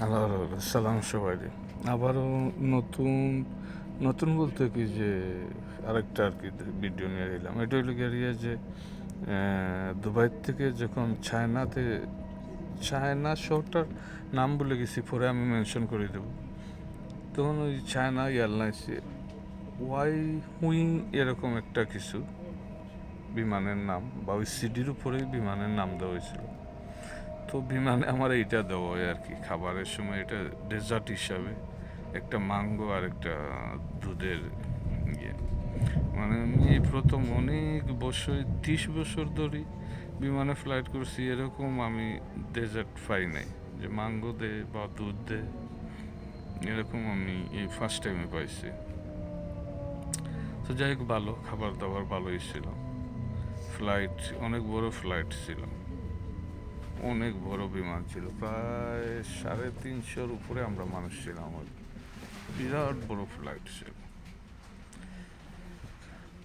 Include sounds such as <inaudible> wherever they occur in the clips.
Hello সালাম সবাইকে। আবারও নতুন নতুন বলতে কি যে আরেকটা আর কি ভিডিও নিয়ে এলাম। এটা হলো গিয়ে যে দুবাই থেকে যখন চায়নাতে, চায়না শহরটার নাম বলে গেছি, পরে আমি মেনশন করে দেবো। তখন ওই চায়না এয়ারলাইন্সে ওয়াই হুইং এরকম একটা কিছু বিমানের নাম, বা ওই সিডির উপরেই বিমানের নাম দেওয়া হয়েছিল। তো বিমানে আমার দেওয়া হয় আর কি, খাবারের সময় এটা ডেজার্ট হিসাবে। একটা মাঙ্গো আর একটা দুধের ইয়ে। মানে আমি প্রথম অনেক বছর, ত্রিশ বছর ধরে বিমানে ফ্লাইট করছি, এরকম আমি ডেজার্ট পাই নাই। যে মাঙ্গো দে বা দুধ দে, এরকম আমি এই ফার্স্ট টাইমে পাইছি। তো যাই হোক, ভালো, খাবার দাবার ভালোই ছিল। ফ্লাইট অনেক বড় ফ্লাইট ছিল। অনেক বড় বিমান ছিল। প্রায় সাড়ে তিনশোর উপরে আমরা মানুষ ছিলাম আমার বিরাট বড় ফ্লাইট ছিল।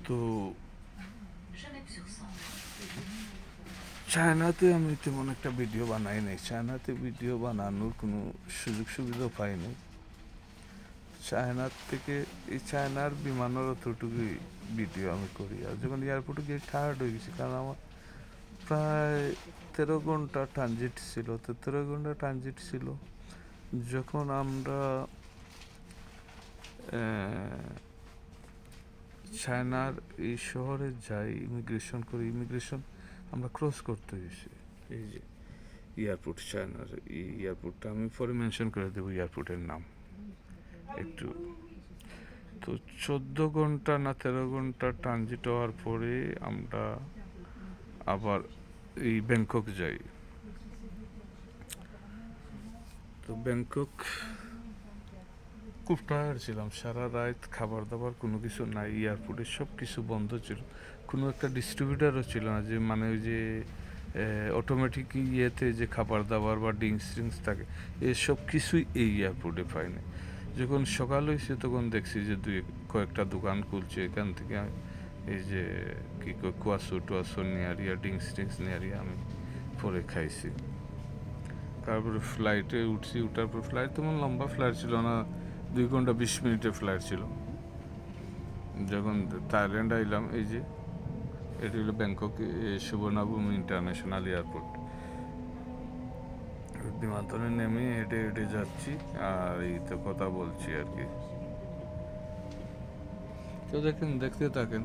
তো চায়নাতে আমি তেমন একটা ভিডিও বানাই নাই। চায়নাতে ভিডিও বানানোর কোনো সুযোগ সুবিধা পাইনি চায়নার থেকে, এই চায়নার বিমানের অতটুকুই ভিডিও আমি করি। আর যখন এয়ারপোর্টে গিয়ে টায়ার্ড হয়ে গেছি, কারণ আমার প্রায় তেরো ঘণ্টা ট্রানজিট ছিল। তো তেরো ঘণ্টা ট্রানজিট ছিল যখন আমরা চায়নার এই শহরে যাই ইমিগ্রেশন করে ইমিগ্রেশন আমরা ক্রস করতে হয়েছে এই যে এয়ারপোর্ট চায়নার এই এয়ারপোর্টটা আমি পরে মেনশন করে দেবো এয়ারপোর্টের নাম একটু। তো চোদ্দ ঘণ্টা না তেরো ঘণ্টা ট্রানজিট হওয়ার পরে আমরা আবার এই ব্যাংকক যাই। তো ব্যাংকক খুব টায়ার্ড ছিলাম। সারা রাত খাবার দাবার কোনো কিছু নাই এয়ারপোর্টে সব কিছু বন্ধ ছিল। কোনো একটা ডিস্ট্রিবিউটারও ছিল না যে মানে ওই যে অটোমেটিক ইয়েতে যে খাবার দাবার বা ড্রিঙ্কস ট্রিঙ্কস থাকে এসব কিছুই এই এয়ারপোর্টে পাইনি। যখন সকাল হয়েছে তখন দেখছি যে, দুই, কয়েকটা দোকান খুলছে। এখান থেকে এই যে কি কয়, কুয়াশো টুয়াশো নেয়ারিয়া ড্রিঙ্কস ট্রিঙ্কস নেয়ারিয়া আমি পরে খাইছি। তারপরে ফ্লাইটে উঠছি, উঠার পর ফ্লাইট তেমন লম্বা ফ্লাইট ছিল না, দুই ঘণ্টা বিশ মিনিটের ফ্লাইট ছিল। যখন থাইল্যান্ড আইলাম, এই যে এটি হলো ব্যাংকক সুবর্ণভূমি ইন্টারন্যাশনাল এয়ারপোর্ট। বিমানতলে নেমে হেঁটে হেঁটে যাচ্ছি, আর এই তো কথা বলছি আর কি। তো দেখেন, দেখতে থাকেন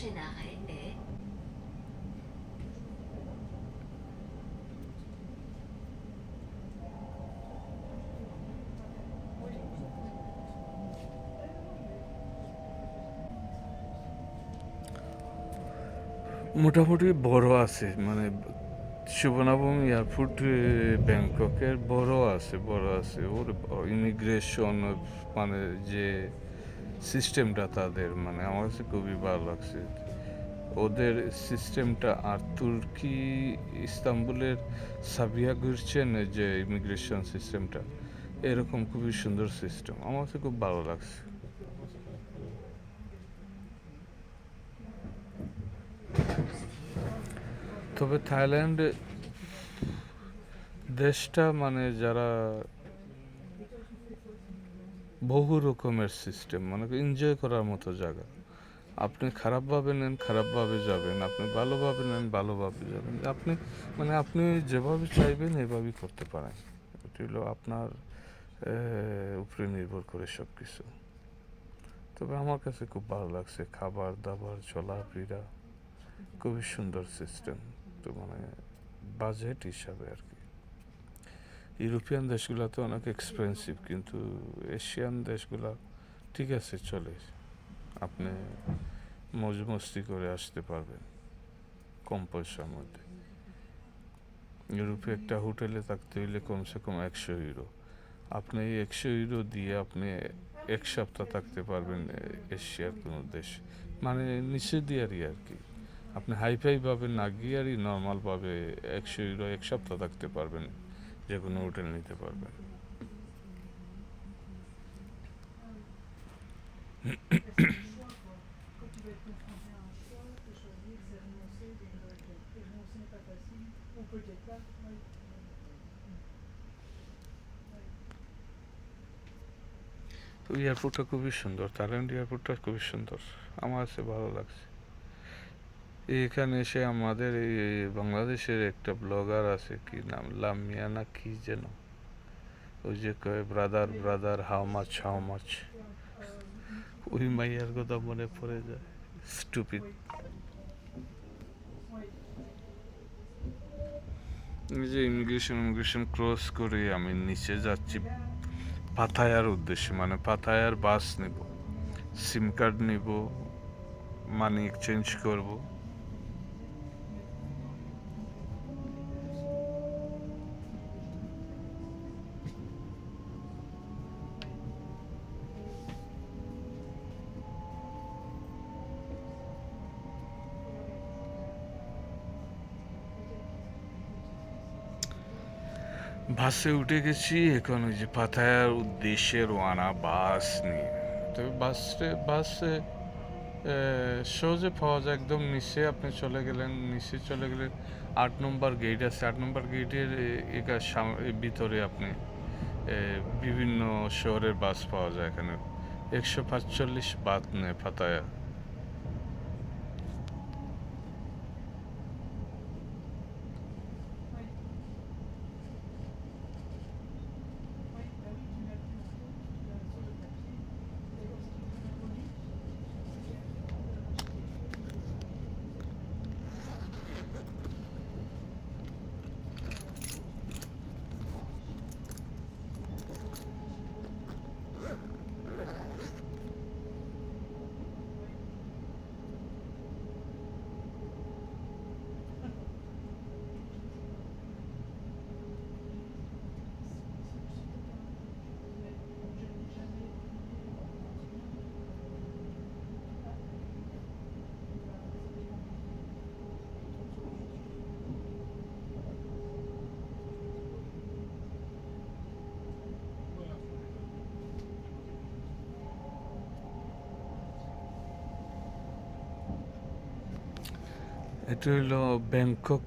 Arrêt est মোটামুটি বড় আছে মানে সুবর্ণভূমি এয়ারপোর্ট, ব্যাংককের বড় আছে বড় আছে। ওর ইমিগ্রেশন মানে যে সিস্টেমটা তাদের মানে আমার কাছে খুবই ভালো লাগছে। ওদের সিস্টেমটা, আর তুর্কি ইস্তাম্বুলের সাবিয়া ঘুরছেন যে ইমিগ্রেশন সিস্টেমটা, এরকম খুবই সুন্দর সিস্টেম, আমার কাছে খুব ভালো লাগছে। তবে থাইল্যান্ড দেশটা মানে যারা বহু রকমের সিস্টেম মানে এনজয় করার মতো জায়গা। আপনি খারাপভাবে নেন, খারাপভাবে যাবেন। আপনি ভালোভাবে নেন, ভালোভাবে যাবেন। আপনি মানে আপনি যেভাবে চাইবেন, এভাবেই করতে পারেন। এটি হলো আপনার উপরে নির্ভর করে সব কিছু তবে আমার কাছে খুব ভালো লাগছে খাবার দাবার, চলাফেরা। খুবই সুন্দর সিস্টেম তো মানে বাজেট হিসাবে আর কি। ইউরোপিয়ান দেশগুলো তো অনেক এক্সপেন্সিভ কিন্তু এশিয়ান দেশগুলো, ঠিক আছে, চলে। আপনি মজ মস্তি করে আসতে পারবেন, কম পয়সার মধ্যে। ইউরোপে একটা হোটেলে থাকতে হইলে কমসে কম একশো ইউরো। আপনি এই একশো ইউরো দিয়ে আপনি এক সপ্তাহ থাকতে পারবেন এশিয়ার কোনো দেশ। মানে নিচে দিয়ারই আর কি। আপনি হাইফাই ভাবে না গিয়ারই নর্মালভাবে একশো ইউরো এক সপ্তাহ থাকতে পারবেন। যে কোনো হোটেল নিতে পারবে। এয়ারপোর্টটা খুবই সুন্দর। থাইল্যান্ড এয়ারপোর্টটা খুবই সুন্দর। আমার আছে ভালো লাগছে। এখানে এসে আমাদের এই বাংলাদেশের একটা ব্লগার আছে, কি নাম? লামিয়া না কি যেন? ওই যে কয় brother brother how much how much ওই মাইয়ার কথা মনে পড়ে যায়। স্টুপিড যে ইমিগ্রেশন ইমিগ্রেশন ক্রস করে আমি নিচে যাচ্ছি। পাথায়ার উদ্দেশ্যে মানে পাথায়ার বাস নেব সিম কার্ড নেব মানি এক্সচেঞ্জ করব। বাসে উঠে গেছি, এখন ওই যে পাথায়ার উদ্দেশ্যে রোয়ানা বাস নিয়ে। তবে বাসে বাসে সহজে পাওয়া যায়, একদম নিচে আপনি চলে গেলেন, নিচে চলে গেলেন, আট নম্বর গেট আছে। আট নম্বর গেটের একা ভিতরে আপনি বিভিন্ন শহরের বাস পাওয়া যায় এখানে। একশো পাঁচচল্লিশ বাদ নেয় পাতায়া এটা হলো ব্যাংকক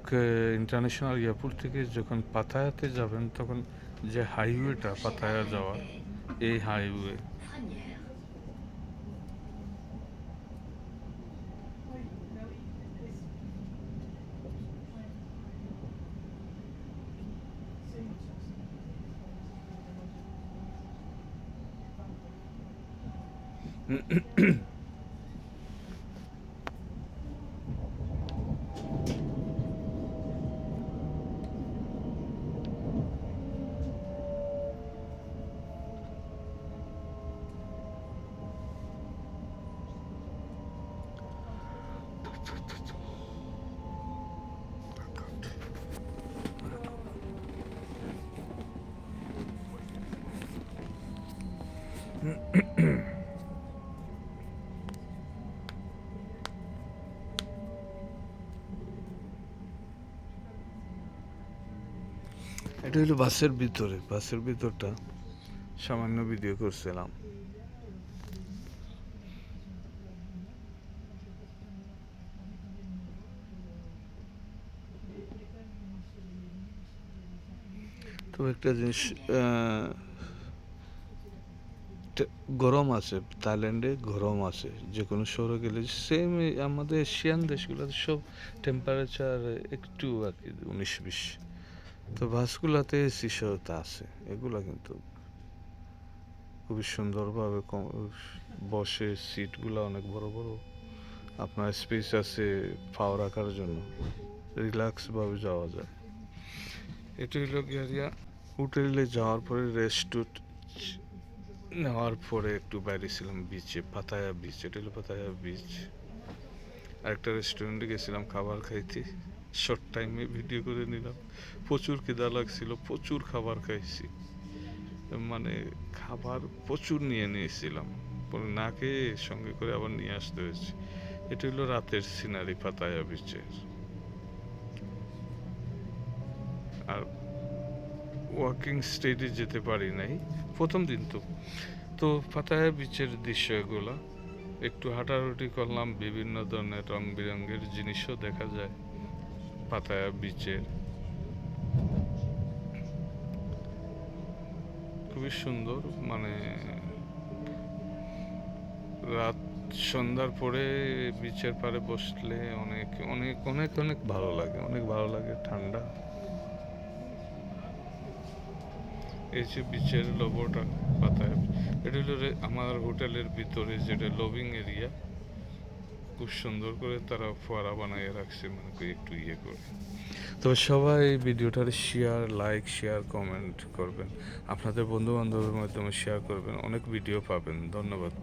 ইন্টারন্যাশনাল এয়ারপোর্ট থেকে যখন পাতায়াতে যাবেন, তখন যে হাইওয়েটা পাতায়া যাওয়া এই হাইওয়ে Franière. <coughs> <clears throat> এটা হলো বাসের ভিতরে বাসের ভিতরটা সামান্য ভিডিও করছিলাম। তো একটা জিনিস গরম আছে, থাইল্যান্ডে গরম আছে যে কোনো শহরে গেলে সেম আমাদের এশিয়ান দেশগুলোতে সব টেম্পারেচার একটু আর কি উনিশ বিশ। তো বাসগুলোতে সহায়তা আছে, এগুলো কিন্তু খুবই সুন্দরভাবে বসে সিটগুলো অনেক বড় বড়। আপনার স্পেস আছে পাও রাখার জন্য রিল্যাক্সভাবে যাওয়া যায়। এটা হলো গিয়ারিয়া হোটেলে যাওয়ার পরে রেস্ট নেওয়ার পরে একটু বাইরে ছিলাম বিচে পাতায়া বিচ এটা হলো পাতায়া বিচ আরেকটা রেস্টুরেন্টে গেছিলাম খাবার খাইতে শর্ট টাইমে ভিডিও করে নিলাম। প্রচুর খিদা লাগছিল, প্রচুর খাবার খাইছি। মানে খাবার প্রচুর নিয়ে নিয়েছিলাম। পরে না খেয়ে সঙ্গে করে আবার নিয়ে আসতে হয়েছে। এটা হলো রাতের সিনারি পাতায়া বিচের আর ওয়াকিং স্টেটে যেতে পারি নাই, প্রথম দিন তো। তো পাতায়া বিচের দৃশ্য এগুলা একটু হাঁটাহাঁটি করলাম, বিভিন্ন ধরনের রং বেরঙের জিনিসও দেখা যায় পাতায়া বিচের খুবই সুন্দর মানে রাত সন্ধ্যার পরে বিচের পাড়ে বসলে অনেক অনেক অনেক অনেক ভালো লাগে, অনেক ভালো লাগে, ঠান্ডা। এই যে বিচের লোগোটা পাতায়। এটা হলো আমার হোটেলের ভিতরে যেটা লবিং এরিয়া খুব সুন্দর করে তারা ফোয়ারা বানিয়ে রাখছে মানে একটু ইয়ে করে। তো সবাই ভিডিওটার শেয়ার লাইক শেয়ার কমেন্ট করবেন। আপনাদের বন্ধু বান্ধবের মাধ্যমে শেয়ার করবেন। অনেক ভিডিও পাবেন। ধন্যবাদ।